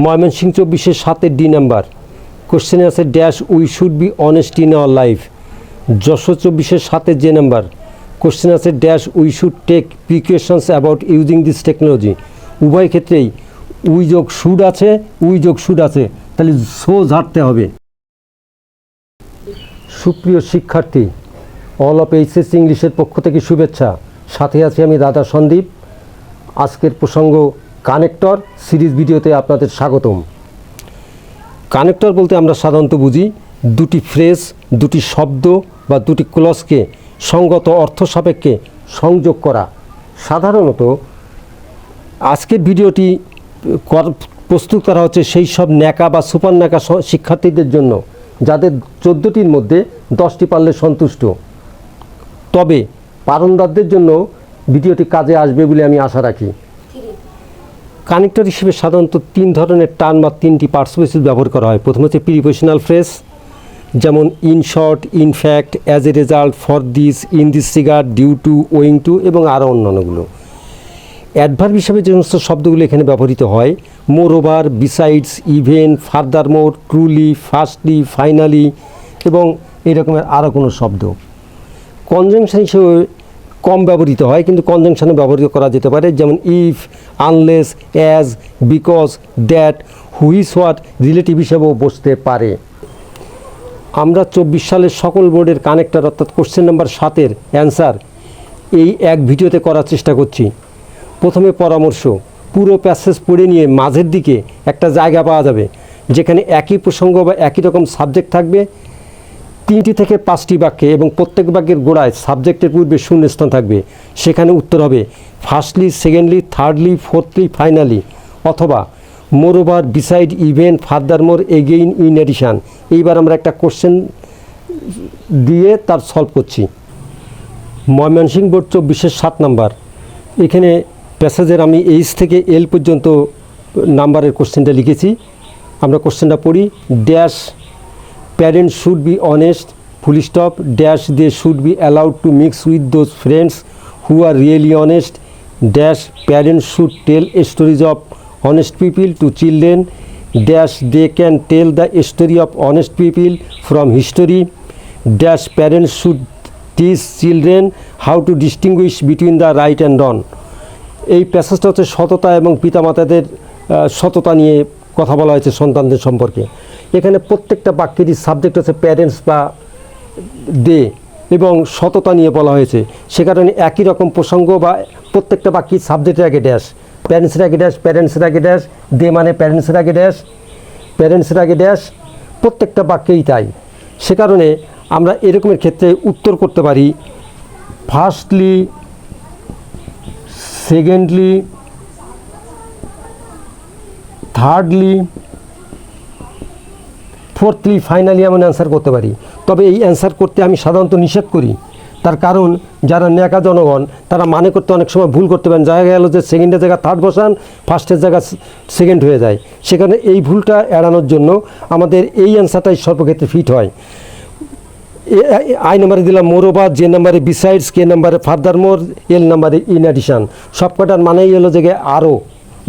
ময়মনসিং চব্বিশের সাতে D number কোশ্চেনে আছে dash we should be honest in our life যশো চব্বিশের সাতে যে নাম্বার কোশ্চেন আছে dash we should take precautions about using this technology উভয় ক্ষেত্রেই উই যোগ শুড আছে উই যোগ শুড আছে। তাহলে সো ঝাড়তে হবে। সুপ্রিয় শিক্ষার্থী অল অফ এইচএস ইংলিশের পক্ষ থেকে শুভেচ্ছা। সাথে আছি আমি দাদা সন্দীপ। আজকের প্রসঙ্গ কানেক্টর সিরিজ ভিডিওতে আপনাদের স্বাগতম। কানেক্টর বলতে আমরা সাধারণত বুঝি দুটি ফ্রেজ, দুটি শব্দ বা দুটি ক্লসকে সঙ্গত অর্থ সাপেক্ষে সংযোগ করা। সাধারণত আজকের ভিডিওটি প্রস্তুত করা হচ্ছে সেই সব ন্যাকা বা সুপার ন্যাকা শিক্ষার্থীদের জন্য, যাদের চোদ্দোটির মধ্যে দশটি পারলে সন্তুষ্ট। তবে পারন্দারদের জন্য ভিডিওটি কাজে আসবে বলে আমি আশা রাখি। কানেক্টর হিসেবে সাধারণত তিন ধরনের টার্ম বা তিনটি পার্সপেসিস ব্যবহার করা হয়। প্রথম হচ্ছে প্রিপোজিশনাল ফ্রেজ যেমন in short in fact as a result for this in this regard due to owing to এবং আরও অন্যান্যগুলো। অ্যাডভার্ব হিসাবে যে সমস্ত শব্দগুলো এখানে ব্যবহৃত হয় moreover besides even furthermore truly firstly finally এবং এই রকমের আরও কোনো শব্দ। কনজাংশন হিসেবে কম ব্যবহৃত হয়, কিন্তু কনজাংশনে ব্যবহৃত করা যেতে পারে। যেমন if unless as because that which what relative হিসেবেও বসতে পারে। আমরা চব্বিশ সালের সকল বোর্ডের কানেক্টর অর্থাৎ কোশ্চেন নাম্বার সাতের অ্যান্সার এই এক ভিডিওতে করার চেষ্টা করছি। প্রথমে পরামর্শ, পুরো প্যাসেজ পড়ে নিয়ে মাঝের দিকে একটা জায়গা পাওয়া যাবে, যেখানে একই প্রসঙ্গ বা একই রকম সাবজেক্ট থাকবে তিনটি থেকে পাঁচটি বাক্যে এবং প্রত্যেক বাক্যের গোড়ায় সাবজেক্টের পূর্বে শূন্যস্থান থাকবে। সেখানে উত্তর হবে, firstly, secondly, thirdly, fourthly, finally অথবা moreover beside even furthermore again in addition এইবার আমরা একটা কোশ্চেন দিয়ে তার সলভ করছি। ময়মনসিংহ বোর্ড চব্বিশের সাত নাম্বার। এখানে প্যাসেজের আমি এইচ থেকে এল পর্যন্ত নাম্বারের কোশ্চেনটা লিখেছি। আমরা কোশ্চেনটা পড়ি, dash parents should be honest full stop dash they should be allowed to mix with those friends who are really honest dash parents should tell stories of honest people to children dash they can tell the story of honest people from history dash parents should teach children how to distinguish between the right and wrong এই প্যাসেজটা হচ্ছে সততা এবং পিতামাতাদের সততা নিয়ে কথা বলা হয়েছে সন্তানদের সম্পর্কে। এখানে প্রত্যেকটা বাক্যেরই সাবজেক্ট হচ্ছে প্যারেন্টস বা দে এবং সততা নিয়ে বলা হয়েছে। সে কারণে একই রকম প্রসঙ্গ বা প্রত্যেকটা বাক্যের সাবজেক্টের আগে ড্যাশ প্যারেন্টসের আগে ড্যাশ প্যারেন্টসের আগে ড্যাশ দে মানে প্যারেন্টসের আগে ড্যাশ প্যারেন্টসের আগে ড্যাশ প্রত্যেকটা বাক্যেই তাই। সে কারণে আমরা এরকমের ক্ষেত্রে উত্তর করতে পারি firstly secondly thirdly fourthly finally এমন অ্যান্সার করতে পারি। তবে এই অ্যান্সার করতে আমি সাধারণত নিষেধ করি। তার কারণ, যারা নেকা জনগণ, তারা মানে করতে অনেক সময় ভুল করতে পারেন। জায়গা গেল যে সেকেন্ডের জায়গা থার্ড বসান ফার্স্টের জায়গা সেকেন্ড হয়ে যায়। সেখানে এই ভুলটা এড়ানোর জন্য আমাদের এই অ্যান্সারটাই সর্বক্ষেত্রে ফিট হয়। আই নাম্বারে দিলাম মোরোবা, যে নাম্বারে বিসাইডস কে নাম্বারে ফার্দার মোর এল নাম্বারে ইন অ্যাডিশান সব কটার মানেই হলো যে আরও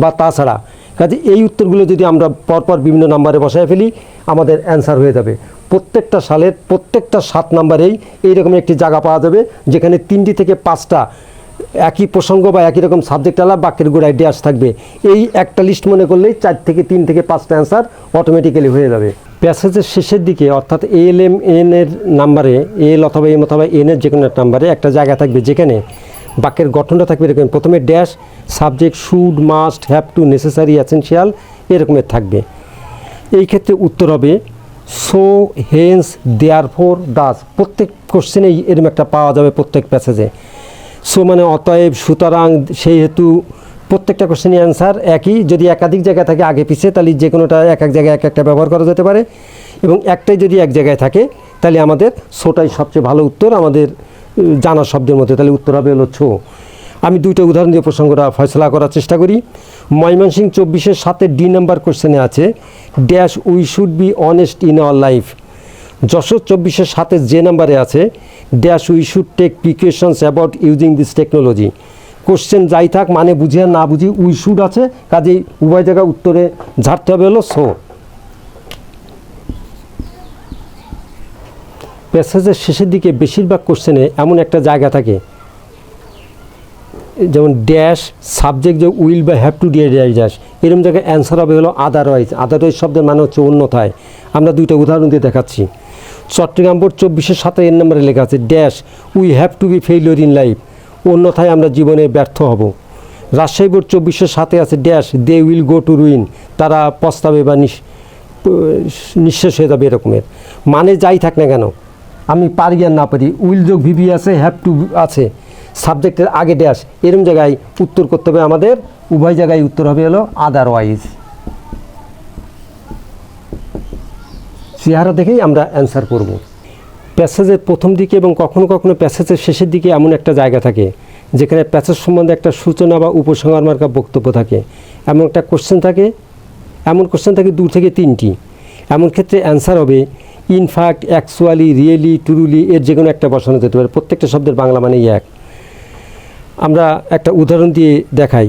বা তাছাড়া। কাজে এই উত্তরগুলো যদি আমরা পরপর বিভিন্ন নাম্বারে বসায় ফেলি, আমাদের অ্যান্সার হয়ে যাবে। প্রত্যেকটা সালের প্রত্যেকটা সাত নাম্বারেই এইরকম একটি জায়গা পাওয়া যাবে, যেখানে তিনটি থেকে পাঁচটা একই প্রসঙ্গ বা একই রকম সাবজেক্ট আলা বাক্যের গোড়ায় ড্যাশ থাকবে। এই একটা লিস্ট মনে করলেই চার থেকে তিন থেকে পাঁচটা অ্যান্সার অটোমেটিক্যালি হয়ে যাবে। প্যাসেজের শেষের দিকে, অর্থাৎ এল এম এন এর নাম্বারে এল অথবা এম অথবা এন এর যে কোনো নাম্বারে একটা জায়গা থাকবে যেখানে বাক্যের গঠনটা থাকবে এরকম। প্রথমে dash subject should must have to necessary essential এরকমের থাকবে। এই ক্ষেত্রে উত্তর হবে so hence therefore thus প্রত্যেক কোশ্চেনেই এরকম একটা পাওয়া যাবে প্রত্যেক প্যাসেজে সো মানে অতএব, সুতরাং সেই হেতু প্রত্যেকটা কোশ্চেনের অ্যান্সার একই। যদি একাধিক জায়গায় থাকে আগে পিছিয়ে তাহলে যে কোনোটা এক এক জায়গায় এক একটা ব্যবহার করা যেতে পারে। এবং একটাই যদি এক জায়গায় থাকে, তাহলে আমাদের সোটাই সবচেয়ে ভালো উত্তর। আমাদের জানা শব্দের মধ্যে, তাহলে উত্তর হবে হলো ছো। আমি দুইটা উদাহরণ দিয়ে প্রসঙ্গটা ফয়সলা করার চেষ্টা করি। ময়মনসিং চব্বিশের সাথে ডি নাম্বার কোশ্চেনে আছে dash we should be honest in our life Jessore চব্বিশের সাথে যে নাম্বারে আছে dash we should take precautions about using this technology question যাই থাক মানে বুঝি না বুঝি উই শুড আছে, কাজেই উভয় জায়গায় উত্তরে ঝাড়তে হবে হলো সো প্যাসেজের শেষের দিকে বেশিরভাগ কোশ্চেনে এমন একটা জায়গা থাকে, যেমন ড্যাশ সাবজেক্ট যে উইল বা হ্যাভ টু ডিয়ার ড্যাশ ড্যাশ এরকম জায়গায় অ্যান্সার হবে হলো আদারওয়াইজ আদারওয়াইজ শব্দের মানে হচ্ছে অন্যথায়। আমরা দুইটা উদাহরণ দিয়ে দেখাচ্ছি। চট্টগ্রাম বোর্ড চব্বিশের সাথে এর নম্বরে লেখা আছে dash we have to be failure in life অন্যথায় আমরা জীবনে ব্যর্থ হব। রাজশাহী বোর্ড চব্বিশের সাথে আছে dash they will go to ruin তারা পস্তাবে বা নিঃ- নিঃশেষ হয়ে যাবে এরকমের। মানে যাই থাক না কেন আমি পারি আর না পারি, উইল যোগ ভিভি আছে হ্যাভ টু আছে। সাবজেক্টের আগে ড্যাশ, এরম জায়গায় উত্তর করতে হবে আমাদের, উভয় জায়গায় উত্তর হবে হলো আদারওয়াইজ চেহারা দেখেই আমরা অ্যান্সার করব। প্যাসেজের প্রথম দিকে এবং কখনো কখনো প্যাসেজের শেষের দিকে এমন একটা জায়গা থাকে, যেখানে প্যাসেজ সম্বন্ধে একটা সূচনা বা উপসংহার মার্কা বক্তব্য থাকে। এমন একটা কোশ্চেন থাকে, এমন কোশ্চেন থাকে দু থেকে তিনটি। এমন ক্ষেত্রে অ্যান্সার হবে ইনফ্যাক্ট অ্যাকচুয়ালি, রিয়েলি, ট্রুলি এর যে কোনো একটা বসানো যেতে পারে। প্রত্যেকটা শব্দের বাংলা মানেই এক। আমরা একটা উদাহরণ দিয়ে দেখাই।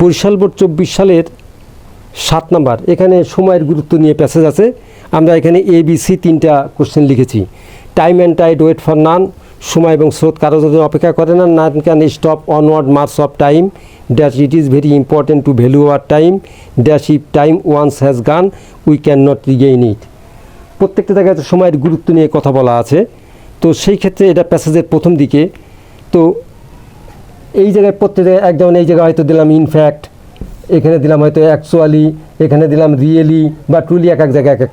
বরিশাল বোর্ড চব্বিশ সালের সাত নাম্বার। এখানে সময়ের গুরুত্ব নিয়ে প্যাসেজ আছে। আমরা এখানে এ বি সি তিনটা কোশ্চেন লিখেছি। Time and tide wait for none সময় এবং স্রোত কারোর জন্য অপেক্ষা করে না none can stop onward march of time dash it is very important to value our time dash if time once has gone we can not regain it প্রত্যেকটা জায়গায় সময়ের গুরুত্ব নিয়ে কথা বলা আছে। তো সেই ক্ষেত্রে এটা প্যাসেজের প্রথম দিকে। তো এই জায়গায় প্রত্যেক এক যেমন এই জায়গায় হয়তো দিলাম ইনফ্যাক্ট এখানে দিলাম হয়তো অ্যাকচুয়ালি এখানে দিলাম রিয়েলি বা ট্রুলি এক এক জায়গায় এক এক